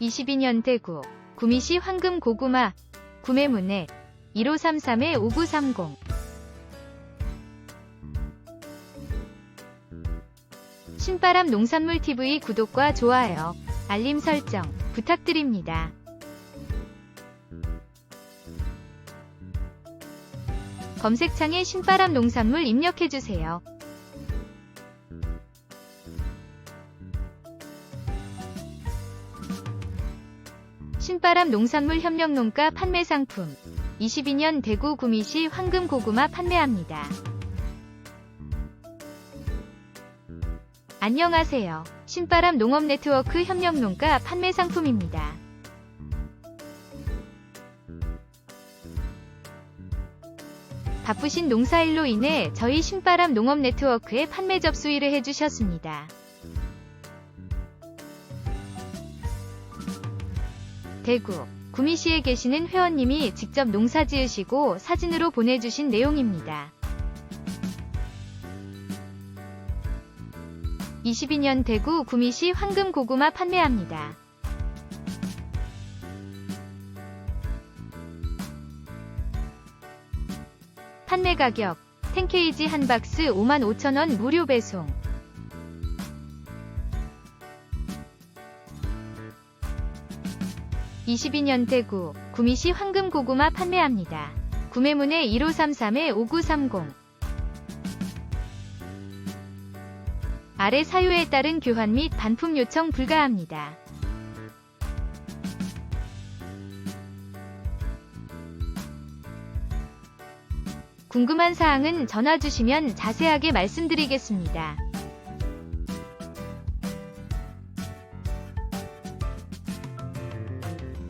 22년 대구 구미시 황금 고구마 구매 문의 1533-5930 신바람 농산물 TV 구독과 좋아요, 알림 설정 부탁드립니다. 검색창에 신바람 농산물 입력해주세요. 신바람 농산물 협력농가 판매 상품 22년 대구 구미시 황금 고구마 판매합니다. 안녕하세요. 신바람 농업 네트워크 협력농가 판매 상품입니다. 바쁘신 농사일로 인해 저희 신바람 농업 네트워크에 판매 접수일을 해주셨습니다. 대구, 구미시에 계시는 회원님이 직접 농사 지으시고 사진으로 보내주신 내용입니다. 22년 대구 구미시 황금 고구마 판매합니다. 판매 가격 10kg 한 박스 55,000원 무료 배송 22년 대 구 구미시 황금 고구마 판매합니다. 구매문의 1533-5930 아래 사유에 따른 교환 및 반품 요청 불가합니다. 궁금한 사항은 전화 주시면 자세하게 말씀드리겠습니다.